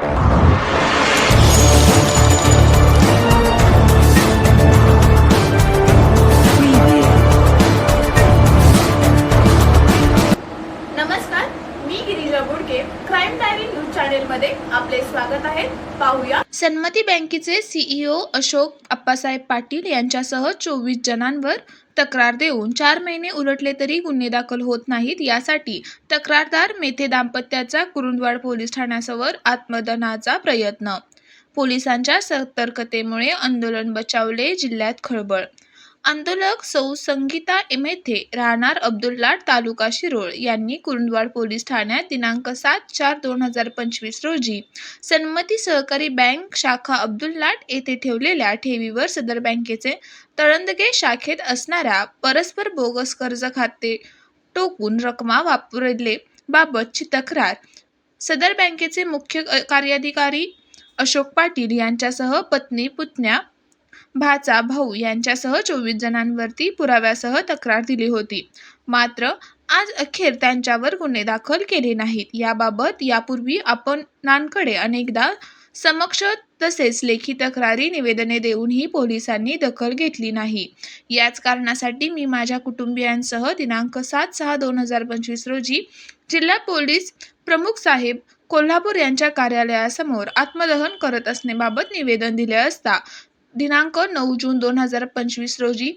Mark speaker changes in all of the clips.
Speaker 1: you diary news channel मध्ये आपले स्वागत आहे. पाहूया. सन्मती बँकेचे सीईओ अशोक अप्पासाहेब पाटील यांच्यासह चोवीस जणांवर तक्रार देऊन चार महिने उलटले तरी गुन्हे दाखल होत नाहीत. यासाठी तक्रारदार मेथे दाम्पत्याचा कुरुंदवाड पोलीस ठाण्यासमोर आत्मदनाचा प्रयत्न. पोलिसांच्या सतर्कतेमुळे आंदोलन बचावले जिल्ह्यात खळबळ आंदोलक सौ संगीता मेथे राहणार अब्दुल्लाट तालुका शिरोळ यांनी कुरुंदवाड पोलीस ठाण्यात दिनांक सात चार दोन हजार पंचवीस रोजी सन्मती सहकारी बँक शाखा अब्दुल्लाट येथे ठेवलेल्या ठेवीवर सदर बँकेचे तळंदगे शाखेत असणाऱ्या परस्पर बोगस कर्ज खाते टोकून रकमा वापरले बाबतची तक्रार सदर बँकेचे मुख्य कार्याधिकारी अशोक पाटील यांच्यासह पत्नी पुतण्या भाचा भाऊ यांच्यासह चोवीस जणांवरती पुराव्यासह तक्रार दिली होती. मात्र आज अखेर त्यांच्यावर गुन्हे दाखल केले नाहीत. याबाबत यापूर्वी आपणांकडे अनेकदा समक्ष तसेच लेखी तक्रारी निवेदने देऊनही पोलिसांनी दखल घेतली नाही. याच कारणासाठी मी माझ्या कुटुंबियांसह दिनांक सात सहा दोन हजार पंचवीस रोजी जिल्हा पोलीस प्रमुख साहेब कोल्हापूर यांच्या कार्यालयासमोर आत्मदहन करत असण्याबाबत निवेदन दिले असता दिनांक नऊ जून दोन हजार पंचवीस रोजी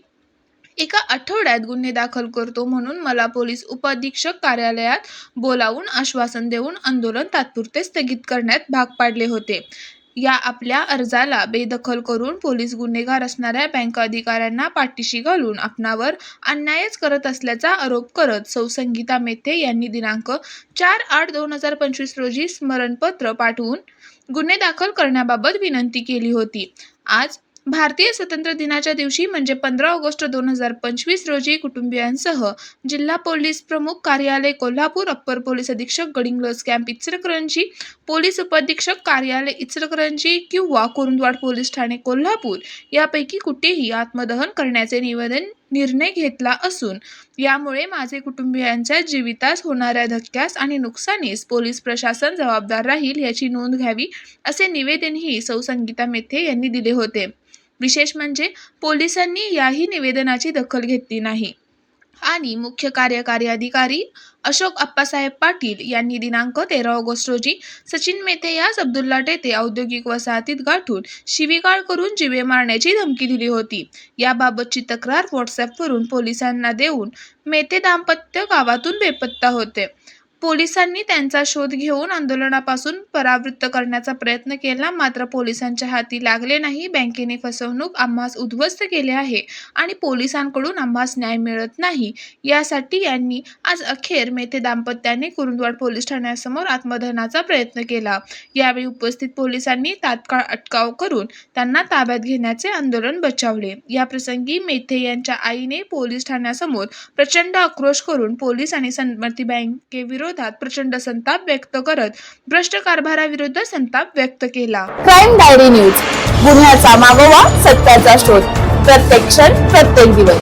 Speaker 1: एका आठवड्यात गुन्हे दाखल करतो म्हणून मला पोलीस उपअधीक्षक कार्यालयात बोलावून आश्वासन देऊन आंदोलन तात्पुरते स्थगित करण्यात भाग पाडले होते. या आपल्या अर्जाला बेदखल करून पोलीस गुन्हेगार असणाऱ्या बँक अधिकाऱ्यांना पाठीशी घालून आपणावर अन्यायच करत असल्याचा आरोप करत सौ संगीता मेथे यांनी दिनांक चार आठ दोन हजार पंचवीस रोजी स्मरणपत्र पाठवून गुन्हे दाखल करण्याबाबत विनंती केली होती. आज भारतीय स्वतंत्र दिनाच्या दिवशी म्हणजे पंधरा ऑगस्ट दोन हजार पंचवीस रोजी कुटुंबियांसह जिल्हा पोलीस प्रमुख कार्यालय कोल्हापूर अप्पर पोलीस अधीक्षक गडिंग्लज कॅम्प इचलकरंजी पोलीस उपअधीक्षक कार्यालय इचलकरंजी किंवा कुरुंदवाड पोलीस ठाणे कोल्हापूर यापैकी कुठेही आत्मदहन करण्याचे निवेदन निर्णय घेतला असून यामुळे माझे कुटुंबियांच्या जीवितास होणाऱ्या धक्क्यास आणि नुकसानीस पोलीस प्रशासन जबाबदार राहील याची नोंद घ्यावी असे निवेदनही सौ संगीता मेथे यांनी दिले होते. विशेष म्हणजे पोलिसांनी याही निवेदनाची दखल घेतली नाही. आणि मुख्य कार्यकारी अधिकारी अशोक अप्पासाहेब पाटील यांनी दिनांक तेरा ऑगस्ट रोजी सचिन मेथे यास अब्दुल्ला येथे औद्योगिक वसाहतीत गाठून शिवीगाळ करून जिवे मारण्याची धमकी दिली होती. याबाबतची तक्रार व्हॉट्सॲपवरून पोलिसांना देऊन मेथे दाम्पत्य गावातून बेपत्ता होते. पोलिसांनी त्यांचा शोध घेऊन आंदोलनापासून परावृत्त करण्याचा प्रयत्न केला. मात्र पोलिसांच्या हाती लागले नाही. बँकेने फसवणूक आम्हास उद्ध्वस्त केले आहे आणि पोलिसांकडून आम्हास न्याय मिळत नाही. यासाठी यांनी आज अखेर मेथे दाम्पत्याने कुरुंदवाड पोलीस ठाण्यासमोर आत्मदहनाचा प्रयत्न केला. यावेळी उपस्थित पोलिसांनी तात्काळ अटकाव करून त्यांना ताब्यात घेण्याचे आंदोलन बचावले. याप्रसंगी मेथे यांच्या आईने पोलीस ठाण्यासमोर प्रचंड आक्रोश करून पोलीस आणि सन्मती बँकेविरोधात प्रचंड संताप व्यक्त करत भ्रष्ट कारभाराविरुद्ध संताप व्यक्त केला.
Speaker 2: क्राईम डायरी न्यूज गुन्ह्याचा मागोवा सत्याचा शोध. प्रत्येक क्षण प्रत्येक दिवस.